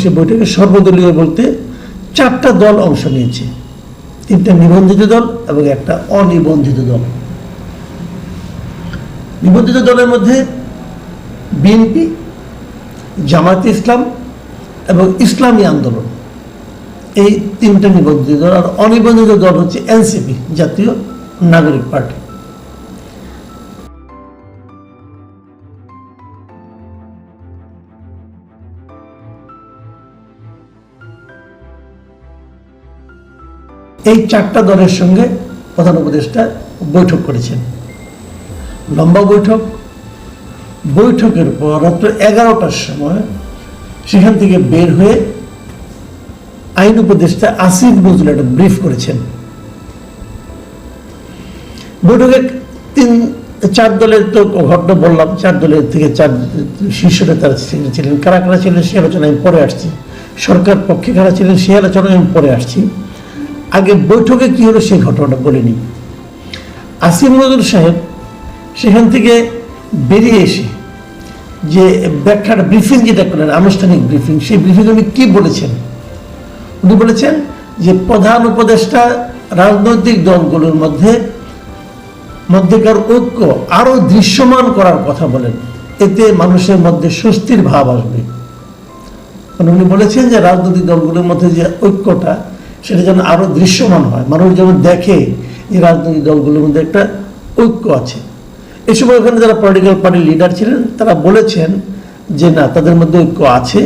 সে বৈঠকে সর্বদলীয় বলতে চারটা দল অংশ নিয়েছে। তিনটা নিবন্ধিত দল এবং একটা অনিবন্ধিত দল। নিবন্ধিত দলের মধ্যে বিএনপি, জামায়াতে ইসলাম এবং ইসলামী আন্দোলন। এই তিনটা নিবন্ধিত দল আর অনিবন্ধিত দল হচ্ছে এনসিপি, জাতীয় নাগরিক পার্টি। এই চারটা দলের সঙ্গে প্রধান উপদেষ্টা বৈঠক করেছেন। লম্বা বৈঠক, বৈঠকের পর রাত্র এগারোটার সময় সেখান থেকে বের হয়ে আইন উপদেষ্টা আসিফ নজরুল একটা ব্রিফ করেছেন। বৈঠকে তিন, চার দলের তো ঘটনা বললাম, চার দলের থেকে চার শীর্ষ নেতারা ছিলেন, কারা কারা ছিলেন সে আলোচনা আমি পরে আসছি। সরকার পক্ষে কারা ছিলেন সে আলোচনায় আমি পরে আসছি। আগে বৈঠকে কি হলো সেই ঘটনাটা বলিনি আসিম নজরুল সাহেব সেখান থেকে বেরিয়ে এসে যে ব্যাখ্যাটা ব্রিফিং যেটা করলেন আনুষ্ঠানিক ব্রিফিং সেই ব্রিফিং উনি কি বলেছেন? উনি বলেছেন যে প্রধান উপদেষ্টা রাজনৈতিক দলগুলোর মধ্যে মধ্যেকার ঐক্য আরও দৃশ্যমান করার কথা বলেন। এতে মানুষের মধ্যে স্বস্তির ভাব আসবে। উনি বলেছেন যে রাজনৈতিক দলগুলোর মধ্যে যে ঐক্যটা সেটা যেন আরও দৃশ্যমান হয়। মানুষ যেন দেখে যে রাজনৈতিক দলগুলোর মধ্যে একটা ঐক্য আছে। এই সময় ওখানে যারা পলিটিক্যাল পার্টির লিডার ছিলেন, তারা বলেছেন যে না, তাদের মধ্যে ঐক্য আছে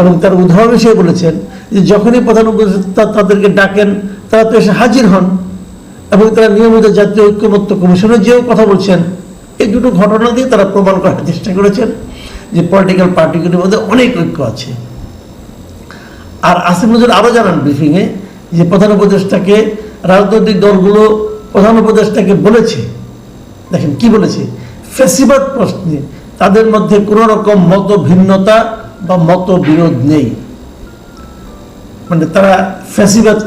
এবং তার উদাহরণ হিসেবে বলেছেন যে যখনই প্রধান উপদেষ্টা তাদেরকে ডাকেন, তারা তো এসে হাজির হন এবং তারা নিয়মিত জাতীয় ঐক্যমত্য কমিশনে যেও কথা বলছেন, এই দুটো ঘটনা দিয়ে তারা প্রমাণ করার চেষ্টা করেছেন যে পলিটিক্যাল পার্টিগুলির মধ্যে অনেক ঐক্য আছে। আর আসিফ নজরুল আরও জানান ব্রিফিংয়ে যে প্রধান উপদেষ্টাকে রাজনৈতিক দলগুলো প্রধান উপদেষ্টাকে বলেছে, দেখেন কি বলেছে? ফেসিবাদ প্রশ্নে তাদের মধ্যে কোনো রকম মত ভিন্নতা বা মত বিরোধ নেই। মানে তারা ফ্যাসিবাদ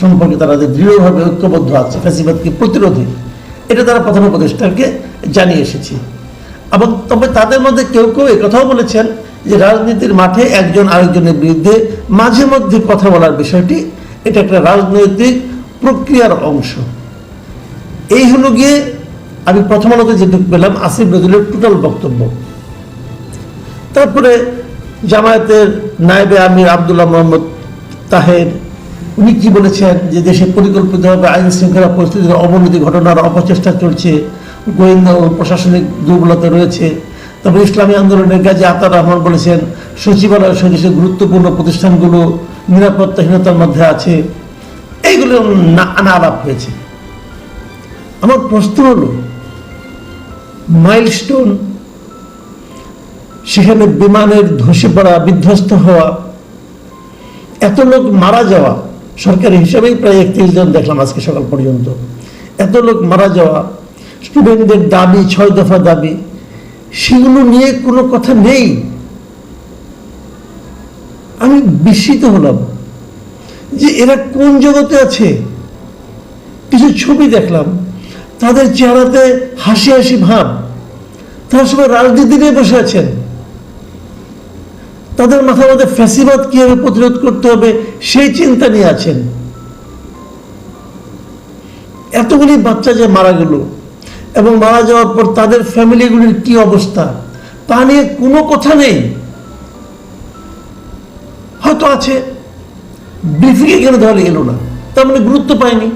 সম্পর্কে তারা যে দৃঢ়ভাবে ঐক্যবদ্ধ আছে ফ্যাসিবাদকে প্রতিরোধে, এটা তারা প্রধান উপদেষ্টাকে জানিয়ে এসেছে। এবং তবে তাদের মধ্যে কেউ কেউ কথাও বলেছেন যে রাজনীতির মাঠে একজন আরেকজনের বিরুদ্ধে মাঝে মধ্যে কথা বলার বিষয়টি এটা একটা রাজনৈতিক প্রক্রিয়ার অংশ। এই হলো গিয়ে আমি প্রথম আলোতে যেটুকু পেলাম আসিফ নজরুলের টোটাল বক্তব্য। তারপরে জামায়াতের নায়েবে আমির আবদুল্লাহ মোহাম্মদ তাহের, উনি কি বলেছেন যে দেশে পরিকল্পিতভাবে আইন শৃঙ্খলা পরিস্থিতির অবনতি ঘটনার অপচেষ্টা চলছে, গোয়েন্দা ও প্রশাসনিক দুর্বলতা রয়েছে তবে ইসলামী আন্দোলনের কাজে আতার রহমান বলেছেন, সচিবালয় সদস্যের গুরুত্বপূর্ণ প্রতিষ্ঠানগুলো নিরাপত্তাহীনতার মধ্যে আছে। এইগুলো না, আনা আলাপ হয়েছে। আমার প্রশ্ন হলো, মাইলস্টোন সেখানে বিমানের ধসে পড়া, বিধ্বস্ত হওয়া, এত লোক মারা যাওয়া, সরকারি হিসাবেই প্রায় একত্রিশ জন দেখলাম আজকে সকাল পর্যন্ত, এত লোক মারা যাওয়া, স্টুডেন্টদের দাবি, ছয় দফা দাবি সেগুলো নিয়ে কোনো কথা নেই। আমি বিস্মিত হলাম যে এরা কোন জগতে আছে। কিছু ছবি দেখলাম, তাদের চেহারাতে হাসি হাসি ভাব। তারা সবাই রাজনীতি নিয়ে বসে আছেন। তাদের মাথার মধ্যে ফ্যাসিবাদ কীভাবে প্রতিরোধ করতে হবে সেই চিন্তা নিয়ে আছেন। এতগুলি বাচ্চা যে মারা গেল। এবং মারা যাওয়ার পর তাদের ফ্যামিলিগুলির কি অবস্থা? তা নিয়ে কোনো কথা নেই। হয়তো আছে। ব্রিফিংয়ে কেন তাহলে এলো না। তার মানে গুরুত্ব পায়নি।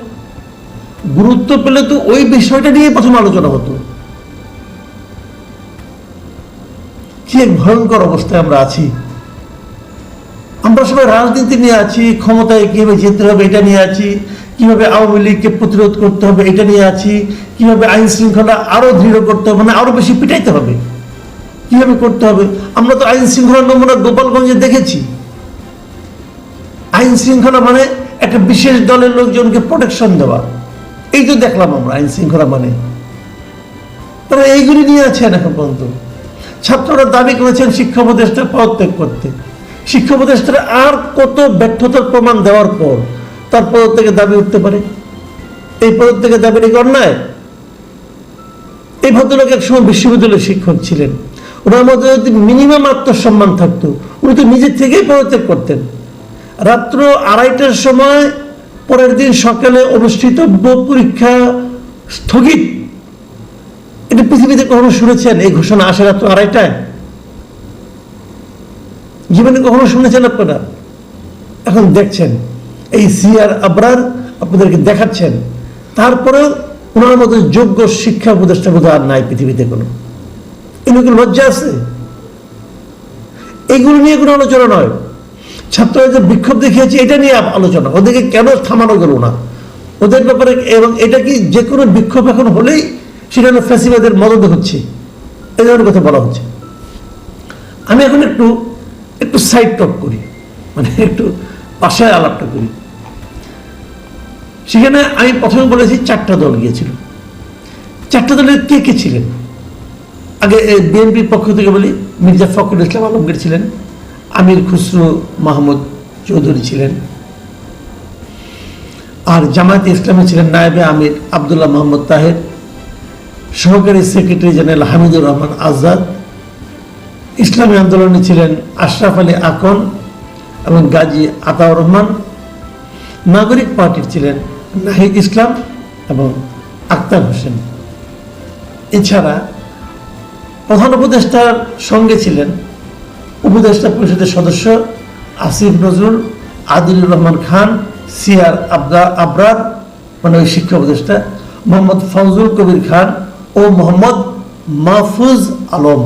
গুরুত্ব পেলে তো ওই বিষয়টা নিয়ে প্রথম আলোচনা হতো। কি এক ভয়ঙ্কর অবস্থায় আমরা আছি। আমরা সবাই রাজনীতি নিয়ে আছি, ক্ষমতায় কীভাবে যেতে হবে এটা নিয়ে আছি, কীভাবে আওয়ামী লীগকে প্রতিরোধ করতে হবে এটা নিয়ে আছি, কীভাবে আইন শৃঙ্খলা আরও দৃঢ় করতে হবে মানে আরও বেশি পিটাইতে হবে, কীভাবে করতে হবে? আমরা তো আইন শৃঙ্খলার নমুনা গোপালগঞ্জে দেখেছি। আইন শৃঙ্খলা মানে একটা বিশেষ দলের লোকজনকে প্রোটেকশন দেওয়া। এই তো দেখলাম আমরা আইন শৃঙ্খলা মানে। তারা এইগুলি নিয়ে আছেন এখন পর্যন্ত। ছাত্ররা দাবি করেছেন শিক্ষা উপদেষ্টা পদত্যাগ করতে। শিক্ষা উপদেষ্টারা আর কত ব্যর্থতার প্রমাণ দেওয়ার পর তার পদত্যাগের দাবি উঠতে পারে? এই পদত্যাগের দাবি নাকি অন্যায়? এই ভদ্রলোক এক সময় বিশ্ববিদ্যালয়ের শিক্ষক ছিলেন। ওনার মধ্যে যদি মিনিমাম আত্মসম্মান থাকতো, উনি তো নিজের থেকেই পদত্যাগ করতেন। রাত্র আড়াইটার সময় পরের দিন সকালে অনুষ্ঠিতব্য পরীক্ষা স্থগিত। এটা পৃথিবীতে কখনো শুনেছেন? এই ঘোষণা আসে রাত্র আড়াইটায়? জীবনে কখনো শুনেছেন আপনারা? এখন দেখছেন, এই সিআর আবরার আপনাদেরকে দেখাচ্ছেন। তারপরেও ওনার মতো যোগ্য শিক্ষা উপদেষ্টা বোধ আর নাই পৃথিবীতে কোনো। এগুলো লজ্জা আছে? এগুলো নিয়ে কোনো আলোচনা নয়। ছাত্ররা যে বিক্ষোভ দেখিয়েছে, এটা নিয়ে আলোচনা। ওদেরকে কেন থামানো গেল না? ওদের ব্যাপারে এবং এটা কি যে কোনো বিক্ষোভ এখন হলেই সেখানে ফ্যাসিবাদের মদত হচ্ছে। এই ধরনের কথা বলা হচ্ছে। আমি এখন একটু একটু সাইড টক করি মানে একটু পাশে আলাপটা করি। সেখানে আমি প্রথমে বলেছি চারটা দল গিয়েছিল। চারটা দলের কে কে ছিলেন? আগে বিএনপির পক্ষ থেকে বলি, মির্জা ফখরুল ইসলাম আলমগীর ছিলেন, আমির খুসরু মাহমুদ চৌধুরী ছিলেন, আর জামায়াতে ইসলামে ছিলেন নায়েবে আমির আবদুল্লাহ মোহাম্মদ তাহের, সহকারী সেক্রেটারি জেনারেল হামিদুর রহমান আজাদ ইসলামী আন্দোলনে ছিলেন আশরাফ আলী আকন এবং গাজী আতাউর রহমান। নাগরিক পার্টির ছিলেন নাহিদ ইসলাম এবং আক্তার হোসেন। এছাড়া প্রধান উপদেষ্টার সঙ্গে ছিলেন উপদেষ্টা পরিষদের সদস্য আসিফ নজরুল, আদিলুর রহমান খান, সিআর আবদা আবরার মানে ওই শিক্ষা উপদেষ্টা মোহাম্মদ ফজলুল কবির খান ও মোহাম্মদ মাহফুজ আলম।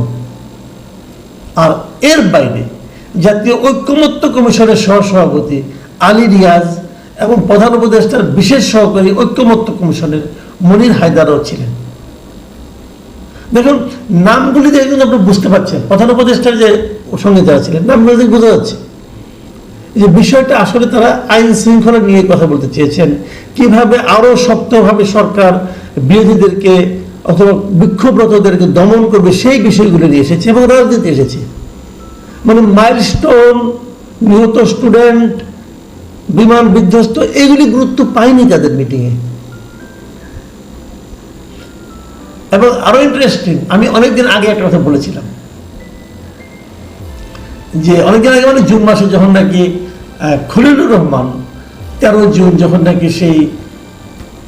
আর এর বাইরে জাতীয় ঐক্যমত্য কমিশনের সহসভাপতি আলী রিয়াজ এবং প্রধান উপদেষ্টার বিশেষ সহকারী ঐক্যমত্য কমিশনের মনির হায়দারও ছিলেন। দেখুন, নামগুলি দেখে কিন্তু আপনি বুঝতে পারছেন। প্রধান উপদেষ্টার যে সঙ্গে যারা ছিলেন, নামগুলি দেখে বোঝা যাচ্ছে। যে বিষয়টা আসলে তারা আইন শৃঙ্খলা নিয়ে কথা বলতে চেয়েছেন। কীভাবে আরও শক্তভাবে সরকার বিরোধীদেরকে অথবা বিক্ষোভরতদেরকে দমন করবে সেই বিষয়গুলো নিয়ে এসেছে এবং রাজনীতি এসেছে। মানে মাইলস্টোন নিহত স্টুডেন্ট বিমান বিধ্বস্ত, এগুলি গুরুত্ব পায়নি তাদের মিটিংয়ে এবং আরও ইন্টারেস্টিং আমি অনেকদিন আগে একটা কথা বলেছিলাম। যে অনেকদিন আগে মানে জুন মাসে যখন নাকি খলিলুর রহমান তেরো জুন যখন নাকি সেই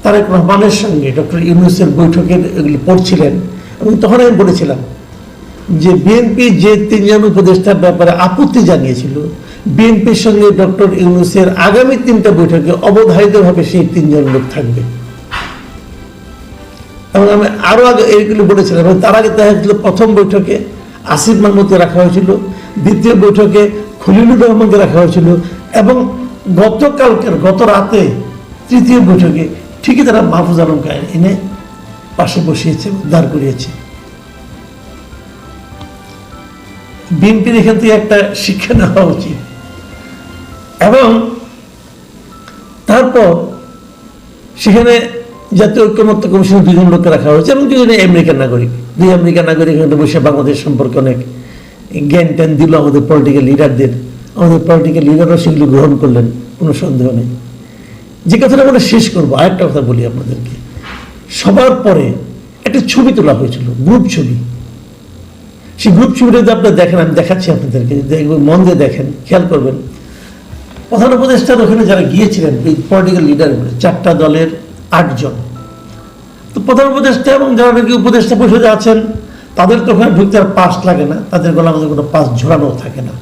তারেক রহমানের সঙ্গে ডক্টর ইউনুসের বৈঠকে এগুলি পড়ছিলেন এবং তখন আমি বলেছিলাম যে বিএনপি যে তিনজন উপদেষ্টার ব্যাপারে আপত্তি জানিয়েছিল, বিএনপির সঙ্গে ডক্টর ইউনুসের আগামী তিনটা বৈঠকে অবধারিতভাবে সেই তিনজন লোক থাকবে। এবং আমি আরও আগে এইগুলো বলেছিলাম তার আগে দেখা যাচ্ছিল প্রথম বৈঠকে আসিফ মাহমুদকে রাখা হয়েছিল, দ্বিতীয় বৈঠকে খলিলুর রহমানকে রাখা হয়েছিল, এবং গতকালকের গত রাতে তৃতীয় বৈঠকে ঠিকই তারা মাহফুজ আলমকে এনে পাশে বসিয়েছে দাঁড় করিয়েছে। বিএনপির এখান থেকে একটা শিক্ষা নেওয়া উচিত। এবং তারপর সেখানে জাতীয় ঐক্যমত্য কমিশনের দুজন লোককে রাখা হয়েছে এবং দুজনে আমেরিকান নাগরিক। দুই আমেরিকান নাগরিক এখানে বসে বাংলাদেশ সম্পর্কে অনেক জ্ঞান ট্যান দিল আমাদের পলিটিক্যাল লিডারদের আমাদের পলিটিক্যাল লিডাররা সেগুলো গ্রহণ করলেন, কোনো সন্দেহ নেই। যে কথাটা আমরা শেষ করব, আরেকটা কথা বলি আপনাদেরকে। সবার পরে একটা ছবি তোলা হয়েছিল গ্রুপ ছবি। সেই গ্রুপ ছবিটা যদি আপনারা দেখেন, আমি দেখাচ্ছি আপনাদেরকে, যদি মন দিয়ে দেখেন, খেয়াল করবেন। প্রধান উপদেষ্টার ওখানে যারা গিয়েছিলেন, এই পলিটিক্যাল লিডারগুলো চারটা দলের আটজন। তো প্রধান উপদেষ্টা এবং যারা নাকি উপদেষ্টা পরিষদে আছেন, তাদের তো ওখানে ঢুকতে আর পাস লাগে না, তাদের গলা মধ্যে কোনো পাস ঝোলানো থাকে না।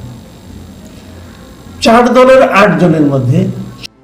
চার দলের আট জনের মধ্যে